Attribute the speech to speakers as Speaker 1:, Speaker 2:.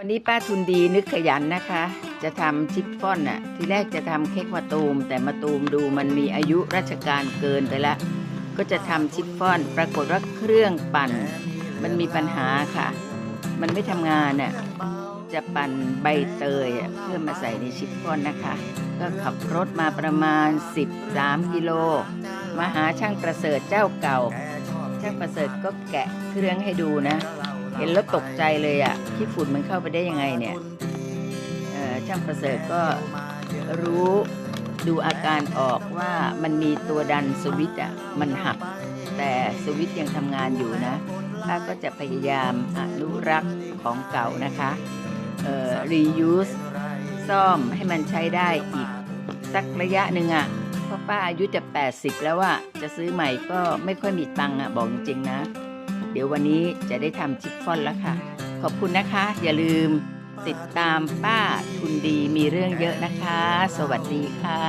Speaker 1: วันนี้ป้าทุนดีนึกขยันนะคะ จะทำชิฟฟ่อนน่ะทีแรกจะทำเค้กมะตูม แต่มะตูมดูมันมีอายุราชการเกินไปแล้วก็จะทำชิฟฟ่อน ปรากฏว่าเครื่องปั่น มันมีปัญหาค่ะ มันไม่ทำงานน่ะจะปั่นใบเตยอะเพื่อมาใส่ในชิฟฟ่อนนะคะ ก็ขับรถมาประมาณ 13 กิโล มาหาช่างประเสริฐเจ้าเก่า ช่างประเสริฐก็แกะเครื่องให้ดูนะ เห็นแล้วตกใจเลยอะ่ะที่ฝุ่นมันเข้าไปได้ยังไงเนี่ยเอ่อช่างประเสริฐก็รู้ดูอาการออกว่ามันมีตัวดันสวิตช์อะมันหัก แต่สวิตช์ยังทำงานอยู่นะป้าก็จะพยายามอนุรักษ์ของเก่านะคะเอ่อ reuse ซ่อมให้มันใช้ได้อีก สักระยะหนึ่งอะ่ะเพราะป้าอายุจะ 80 แล้วอะจะซื้อใหม่ก็ไม่ค่อยมีตังค์อะบอกจริงๆนะ เดี๋ยววันนี้จะได้ทำชิฟฟ่อนแล้วค่ะ ขอบคุณนะคะ อย่าลืมติดตามป้าทุนดีมีเรื่องเยอะนะคะ สวัสดีค่ะ